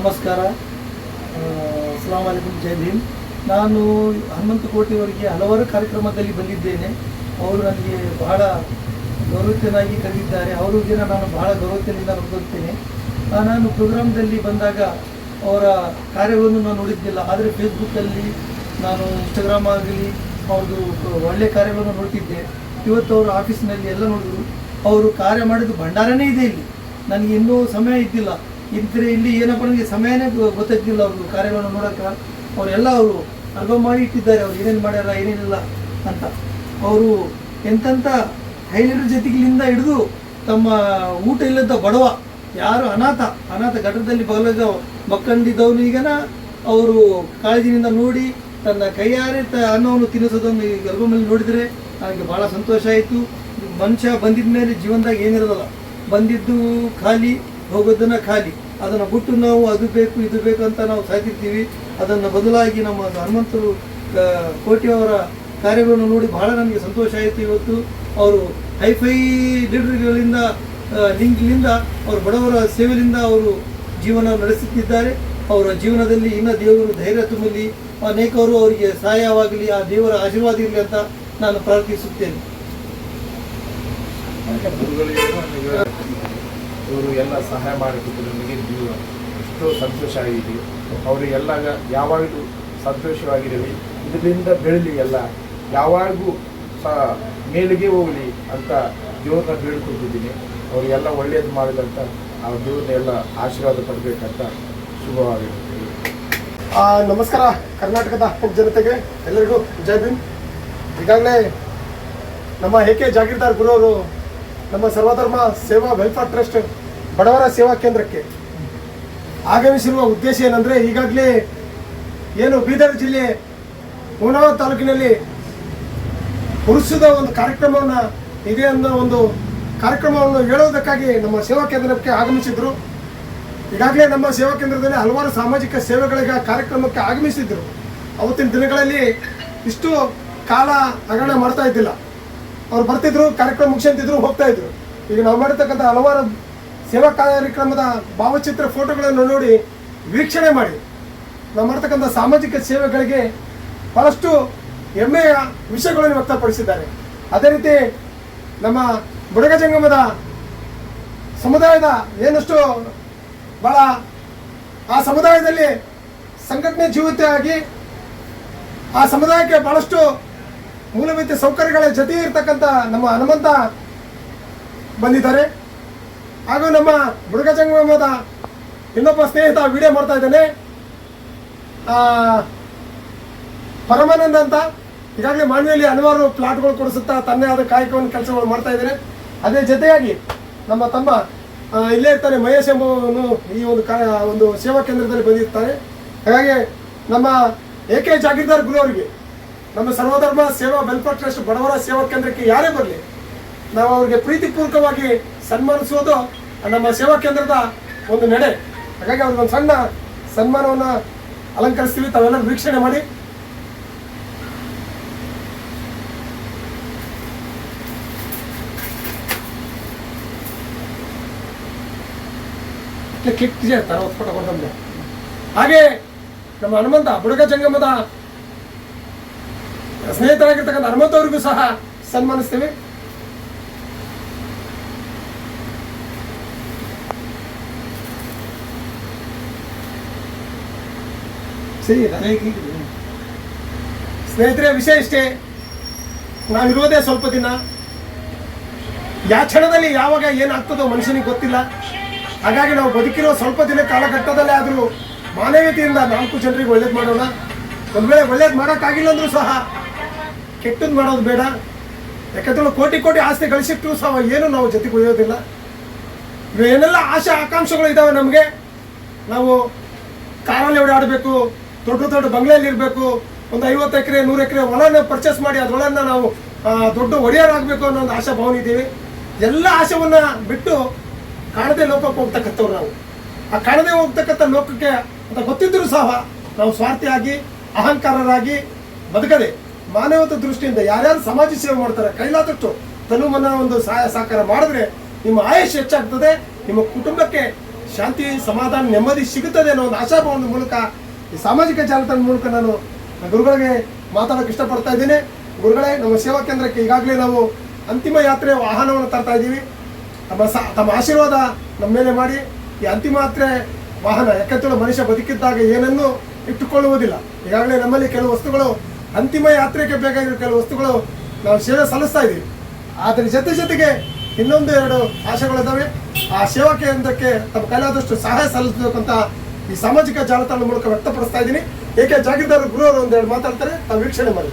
ನಮಸ್ಕಾರ. ಅಸ್ಲಾಂ ವಲೈಕುಂ ಜೈ ಭೀಮ್. ನಾನು ಹನುಮಂತ ಕೋಟೆಯವರಿಗೆ ಹಲವಾರು ಕಾರ್ಯಕ್ರಮದಲ್ಲಿ ಬಂದಿದ್ದೇನೆ. ಅವರು ನನಗೆ ಬಹಳ ಗೌರವತನಾಗಿ ಕರೆದಿದ್ದಾರೆ. ಅವರಿಗೆ ನಾನು ಬಹಳ ಗೌರವತೆಯಿಂದ ನೋಡುತ್ತೇನೆ. ನಾನು ಪ್ರೋಗ್ರಾಮ್ದಲ್ಲಿ ಬಂದಾಗ ಅವರ ಕಾರ್ಯಗಳನ್ನು ನಾನು ನೋಡಿದ್ದಿಲ್ಲ. ಆದರೆ ಫೇಸ್ಬುಕ್ಕಲ್ಲಿ ನಾನು ಇನ್ಸ್ಟಾಗ್ರಾಮ್ ಆಗಲಿ, ಅವ್ರದ್ದು ಒಳ್ಳೆ ಕಾರ್ಯಗಳನ್ನು ನೋಡ್ತಿದ್ದೆ. ಇವತ್ತು ಅವರು ಆಫೀಸ್ನಲ್ಲಿ ಎಲ್ಲ ನೋಡಿದ್ರು. ಅವರು ಕಾರ್ಯ ಮಾಡಿದ್ದು ಭಂಡಾರನೇ ಇದೆ ಇಲ್ಲಿ. ನನಗೆ ಇನ್ನೂ ಸಮಯ ಇದ್ದಿಲ್ಲ. ಇದ್ರೆ ಇಲ್ಲಿ ಏನಪ್ಪ ನನಗೆ ಸಮಯನೇ ಗೊತ್ತಾಗ್ತಿಲ್ಲ ಅವ್ರದ್ದು ಕಾರ್ಯಗಳನ್ನು ನೋಡೋಕೆ ಅವರೆಲ್ಲ ಅವರು ಆಲ್ಬಮ್ ಮಾಡಿ ಇಟ್ಟಿದ್ದಾರೆ, ಅವ್ರು ಏನೇನು ಮಾಡ್ಯಾರ, ಏನೇನಿಲ್ಲ ಅಂತ. ಅವರು ಎಂತೆಂಥ ಹೈಲೈಟರ್ ಜೊತೆಗಿಲಿಂದ ಹಿಡಿದು ತಮ್ಮ ಊಟ ಇಲ್ಲದ ಬಡವ, ಯಾರು ಅನಾಥ ಅನಾಥ ಘಟದಲ್ಲಿ ಬಗಲಾಗ ಮಕ್ಕಂಡಿದ್ದವನಿಗನ ಅವರು ಕಾಳಜಿನಿಂದ ನೋಡಿ ತನ್ನ ಕೈಯಾರೆ ತ ಅನ್ನವನ್ನು ತಿನ್ನಿಸೋದನ್ನು ಈ ಮೇಲೆ ನೋಡಿದರೆ ನನಗೆ ಭಾಳ ಸಂತೋಷ ಆಯಿತು. ಮನುಷ್ಯ ಬಂದಿದ ಮೇಲೆ ಜೀವನದಾಗ ಏನಿರೋದಲ್ಲ. ಬಂದಿದ್ದು ಖಾಲಿ ಹೋಗೋದನ್ನ ಖಾಲಿ. ಅದನ್ನು ಬಿಟ್ಟು ನಾವು ಅದು ಬೇಕು, ಇದು ಬೇಕು ಅಂತ ನಾವು ಸಾಕಿರ್ತೀವಿ ಅದನ್ನು ಬದಲಾಗಿ ನಮ್ಮ ಹನುಮಂತರು ಕೋಟಿಯವರ ಕಾರ್ಯಗಳನ್ನು ನೋಡಿ ಬಹಳ ನನಗೆ ಸಂತೋಷ ಆಯಿತು ಇವತ್ತು. ಅವರು ಹೈಫೈ ಲೀಡರ್ಗಳಿಂದ ಲಿಂಕ್ಲಿಂದ ಅವರು ಬಡವರ ಸೇವೆಯಿಂದ ಅವರು ಜೀವನ ನಡೆಸುತ್ತಿದ್ದಾರೆ. ಅವರ ಜೀವನದಲ್ಲಿ ಇನ್ನೂ ದೇವರು ಧೈರ್ಯ ತುಂಬಲಿ. ಅನೇಕರು ಅವರಿಗೆ ಸಹಾಯವಾಗಲಿ, ಆ ದೇವರ ಆಶೀರ್ವಾದ ಇರಲಿ ಅಂತ ನಾನು ಪ್ರಾರ್ಥಿಸುತ್ತೇನೆ. ಇವರು ಎಲ್ಲ ಸಹಾಯ ಮಾಡಿದ್ದು ನಮಗೆ ಜೀವ ಎಷ್ಟೋ ಸಂತೋಷ ಆಗಿದೆ. ಅವರು ಎಲ್ಲ ಯಾವಾಗಲೂ ಸಂತೋಷವಾಗಿರಲಿ. ಇದರಿಂದ ಬೆಳಲಿ ಎಲ್ಲ ಯಾವಾಗೂ ಸಹ ಮೇಲಿಗೆ ಹೋಗಲಿ ಅಂತ ದೇವ್ರನ್ನ ಬೇಡ್ಕೊತಿದ್ದೀನಿ ಅವರಿಗೆಲ್ಲ ಒಳ್ಳೆಯದು ಮಾಡಿದಂತ ಆ ದೇವ್ರನ್ನ ಎಲ್ಲ ಆಶೀರ್ವಾದ ಪಡಬೇಕಂತ ಶುಭವಾಗಿರುತ್ತೆ ಆ, ನಮಸ್ಕಾರ ಕರ್ನಾಟಕದ ಜನತೆಗೆ ಎಲ್ಲರಿಗೂ ಜೈ ಭೀಮ್. ಈಗಾಗಲೇ ನಮ್ಮ ಎ ಕೆ ಜಾಗೀರ್ದಾರ್ ಗುರುವರು ನಮ್ಮ ಸರ್ವಧರ್ಮ ಸೇವಾ ವೆಲ್ಫೇರ್ ಟ್ರಸ್ಟ್ ಬಡವರ ಸೇವಾ ಕೇಂದ್ರಕ್ಕೆ ಆಗಮಿಸಿರುವ ಉದ್ದೇಶ ಏನಂದರೆ ಈಗಾಗಲೇ ಏನು ಬೀದರ್ ಜಿಲ್ಲೆ ಹುಮನಾಬಾದ್ ತಾಲೂಕಿನಲ್ಲಿ ಪುರುಷದ ಒಂದು ಕಾರ್ಯಕ್ರಮವನ್ನು ಇದೆ ಅನ್ನೋ ಒಂದು ಕಾರ್ಯಕ್ರಮವನ್ನು ಹೇಳೋದಕ್ಕಾಗಿ ನಮ್ಮ ಸೇವಾ ಕೇಂದ್ರಕ್ಕೆ ಆಗಮಿಸಿದ್ರು. ಈಗಾಗಲೇ ನಮ್ಮ ಸೇವಾ ಕೇಂದ್ರದಲ್ಲಿ ಹಲವಾರು ಸಾಮಾಜಿಕ ಸೇವೆಗಳಿಗೆ ಕಾರ್ಯಕ್ರಮಕ್ಕೆ ಆಗಮಿಸಿದ್ರು. ಅವತ್ತಿನ ದಿನಗಳಲ್ಲಿ ಇಷ್ಟು ಕಾಲ ಹಗರಣ ಮಾಡ್ತಾ ಇದ್ದಿಲ್ಲ. ಅವ್ರು ಬರ್ತಿದ್ರು, ಕಾರ್ಯಕ್ರಮ ಮುಗಿಸ್ಕೊಂತಿದ್ರು ಹೋಗ್ತಾ ಇದ್ರು. ಈಗ ನಾವು ಮಾಡಿರ್ತಕ್ಕಂಥ ಹಲವಾರು ಸೇವಾ ಕಾರ್ಯಕ್ರಮದ ಭಾವಚಿತ್ರ ಫೋಟೋಗಳನ್ನು ನೋಡಿ ವೀಕ್ಷಣೆ ಮಾಡಿ. ನಾವು ಮಾಡ್ತಕ್ಕಂಥ ಸಾಮಾಜಿಕ ಸೇವೆಗಳಿಗೆ ಬಹಳಷ್ಟು ಹೆಮ್ಮೆಯ ವಿಷಯಗಳನ್ನು ವ್ಯಕ್ತಪಡಿಸಿದ್ದಾರೆ. ಅದೇ ರೀತಿ ನಮ್ಮ ಬುಡಗ ಜಂಗಮದ ಸಮುದಾಯದ ಏನಷ್ಟು ಬಹಳ ಆ ಸಮುದಾಯದಲ್ಲಿ ಸಂಘಟನೆ ಜೀವಿತೆಯಾಗಿ ಆ ಸಮುದಾಯಕ್ಕೆ ಬಹಳಷ್ಟು ಮೂಲಭೂತ ಸೌಕರ್ಯಗಳ ಜೊತೆ ಇರ್ತಕ್ಕಂಥ ನಮ್ಮ ಹನುಮಂತ ಬಂದಿದ್ದಾರೆ. ಹಾಗೂ ನಮ್ಮ ಬುಡಗ ಜಂಗಮದ ಇನ್ನೊಬ್ಬ ಸ್ನೇಹಿತ ವಿಡಿಯೋ ಮಾಡ್ತಾ ಇದ್ದಾನೆ. ಪರಮಾನಂದ ಅಂತ. ಈಗಾಗಲೇ ಮಾನ್ವಿಯಲ್ಲಿ ಹಲವಾರು ಪ್ಲಾಟ್ಗಳು ಕೊಡಿಸುತ್ತಾ ತನ್ನೇ ಆದ ಕಾಯಕವನ್ನು ಕೆಲಸಗಳು ಮಾಡ್ತಾ ಇದ್ದಾರೆ ಅದೇ ಜೊತೆಯಾಗಿ ನಮ್ಮ ತಮ್ಮ ಇಲ್ಲೇ ಇರ್ತಾರೆ ಮಹೇಶ್ ಎಂಬುವನು ಈ ಒಂದು ಕಾ ಒಂದು ಸೇವಾ ಕೇಂದ್ರದಲ್ಲಿ ಬಂದಿರ್ತಾರೆ. ಹಾಗಾಗಿ ನಮ್ಮ ಎ ಕೆ ಜಾಗೀರ್ದಾರ್ ಗುರು ಅವರಿಗೆ ನಮ್ಮ ಸರ್ವಧರ್ಮ ಸೇವಾ ವೆಲ್ಫೇರ್ ಟ್ರಸ್ಟ್ ಬಡವರ ಸೇವಾ ಕೇಂದ್ರಕ್ಕೆ ಯಾರೇ ಬರಲಿ ನಾವು ಅವರಿಗೆ ಪ್ರೀತಿಪೂರ್ವಕವಾಗಿ ಸನ್ಮಾನಿಸುವುದು ನಮ್ಮ ಸೇವಾ ಕೇಂದ್ರದ ಒಂದು ನಡೆ ಹಾಗಾಗಿ ಅವ್ರಿಗೆ ಒಂದು ಸಣ್ಣ ಸನ್ಮಾನವನ್ನು ಅಲಂಕರಿಸ್ತೀವಿ ತಾವೆಲ್ಲರೂ ವೀಕ್ಷಣೆ ಮಾಡಿ ಕ್ಲಿಕ್ ತರ ಹಾಗೆ ನಮ್ಮ ಹನುಮಂತ ಬುಡಗ ಜಂಗಮದ ಸ್ನೇಹಿತರಾಗಿರ್ತಕ್ಕಂಥ ಹನುಮಂತ ಅವರಿಗೂ ಸಹ ಸನ್ಮಾನಿಸ್ತೀವಿ. ಸ್ನೇಹಿತರೆ ವಿಷಯ ಇಷ್ಟೇ. ನಾವಿರೋದೇ ಸ್ವಲ್ಪ ದಿನ. ಯಾವ ಕ್ಷಣದಲ್ಲಿ ಯಾವಾಗ ಏನಾಗ್ತದೋ ಮನುಷ್ಯನಿಗೆ ಗೊತ್ತಿಲ್ಲ. ಹಾಗಾಗಿ ನಾವು ಬದುಕಿರೋ ಸ್ವಲ್ಪ ದಿನ ಕಾಲಘಟ್ಟದಲ್ಲೇ ಆದರೂ ಮಾನವೀಯತೆಯಿಂದ ನಾಲ್ಕು ಜನರಿಗೆ ಒಳ್ಳೇದು ಮಾಡೋಣ. ಒಂದು ವೇಳೆ ಒಳ್ಳೇದು ಮಾಡೋಕ್ಕಾಗಿಲ್ಲ ಅಂದ್ರೂ ಸಹ ಕೆಟ್ಟದ್ದು ಮಾಡೋದು ಬೇಡ. ಯಾಕಂದ್ರೆ ಕೋಟಿ ಕೋಟಿ ಆಸ್ತಿ ಗಳಿಸಿಟ್ಟು ಸಹ ಏನು ನಾವು ಜೊತೆಗೆ ಉಳಿಯೋದಿಲ್ಲ. ಏನೆಲ್ಲ ಆಶೆ ಆಕಾಂಕ್ಷೆಗಳು ಇದ್ದಾವೆ ನಮಗೆ. ನಾವು ಕಾರಲ್ಲಿ ಓಡಾಡಬೇಕು, ದೊಡ್ಡ ದೊಡ್ಡ ಬಂಗ್ಲೆಯಲ್ಲಿ ಇರಬೇಕು, ಒಂದು ಐವತ್ತು ಎಕರೆ, ನೂರು ಎಕರೆ ಹೊಲನ ಪರ್ಚೇಸ್ ಮಾಡಿ ಅದರೊಳನ್ನ ನಾವು ದೊಡ್ಡ ಒಡೆಯರಾಗಬೇಕು ಅನ್ನೋ ಒಂದು ಆಶಾ ಭಾವನೆ ಇದ್ದೀವಿ. ಎಲ್ಲ ಆಶೆವನ್ನ ಬಿಟ್ಟು ಕಾಣದೇ ಲೋಕಕ್ಕೆ ಹೋಗ್ತಕ್ಕಂಥವ್ರು ನಾವು. ಆ ಕಾಣದೇ ಹೋಗ್ತಕ್ಕಂಥ ಲೋಕಕ್ಕೆ ಅಂತ ಗೊತ್ತಿದ್ದರೂ ಸಹ ನಾವು ಸ್ವಾರ್ಥಿಯಾಗಿ, ಅಹಂಕಾರರಾಗಿ ಬದುಕದೆ. ಮಾನವತ ದೃಷ್ಟಿಯಿಂದ ಯಾರ್ಯಾರು ಸಮಾಜ ಸೇವೆ ಮಾಡ್ತಾರೆ, ಕೈಲಾದಷ್ಟು ತನು ಮನ ಒಂದು ಸಹಾಯ, ಸಹಕಾರ ಮಾಡಿದ್ರೆ ನಿಮ್ಮ ಆಯುಷ್ ಹೆಚ್ಚಾಗ್ತದೆ, ನಿಮ್ಮ ಕುಟುಂಬಕ್ಕೆ ಶಾಂತಿ, ಸಮಾಧಾನ, ನೆಮ್ಮದಿ ಸಿಗುತ್ತದೆ ಅನ್ನೋ ಒಂದು ಆಶಾಭಾವದ ಮೂಲಕ ಈ ಸಾಮಾಜಿಕ ಜಾಲತಾಣದ ಮೂಲಕ ನಾನು ಗುರುಗಳಿಗೆ ಮಾತಾಡೋಕೆ ಇಷ್ಟಪಡ್ತಾ ಇದ್ದೀನಿ. ಗುರುಗಳೇ, ನಮ್ಮ ಸೇವಾ ಕೇಂದ್ರಕ್ಕೆ ಈಗಾಗಲೇ ನಾವು ಅಂತಿಮ ಯಾತ್ರೆ ವಾಹನವನ್ನು ತರ್ತಾ ಇದ್ದೀವಿ. ತಮ್ಮ ಸ, ತಮ್ಮ ಆಶೀರ್ವಾದ ನಮ್ಮ ಮೇಲೆ ಮಾಡಿ. ಈ ಅಂತಿಮ ಯಾತ್ರೆ ವಾಹನ ಯಾಕಂತೇಳಿ ಮನುಷ್ಯ ಬದುಕಿದ್ದಾಗ ಏನನ್ನೂ ಇಟ್ಟುಕೊಳ್ಳುವುದಿಲ್ಲ. ಈಗಾಗಲೇ ನಮ್ಮಲ್ಲಿ ಕೆಲವು ವಸ್ತುಗಳು ಅಂತಿಮ ಯಾತ್ರೆಗೆ ಬೇಕಾಗಿರೋ ಕೆಲವು ವಸ್ತುಗಳು ನಾವು ಸೇವೆ ಸಲ್ಲಿಸ್ತಾ ಇದ್ದೀವಿ. ಆದರೆ ಜೊತೆ ಜೊತೆಗೆ ಇನ್ನೊಂದು ಎರಡು ಆಶೆಗಳಿದ್ದಾವೆ ಆ ಸೇವಾ ಕೇಂದ್ರಕ್ಕೆ ತಮ್ಮ ಕೈಲಾದಷ್ಟು ಸಹಾಯ ಸಲ್ಲಿಸಬೇಕಂತ ಈ ಸಾಮಾಜಿಕ ಜಾಲತಾಣದ ಮೂಲಕ ವ್ಯಕ್ತಪಡಿಸ್ತಾ ಇದ್ದೀನಿ. ಏಕೆ ಜಾಗೀರ್ದಾರ್ ಗುರು ಅವರು ಒಂದೆರಡು ಮಾತಾಡ್ತಾರೆ ತಾವು ವೀಕ್ಷಣೆ ಮಾಡಿ.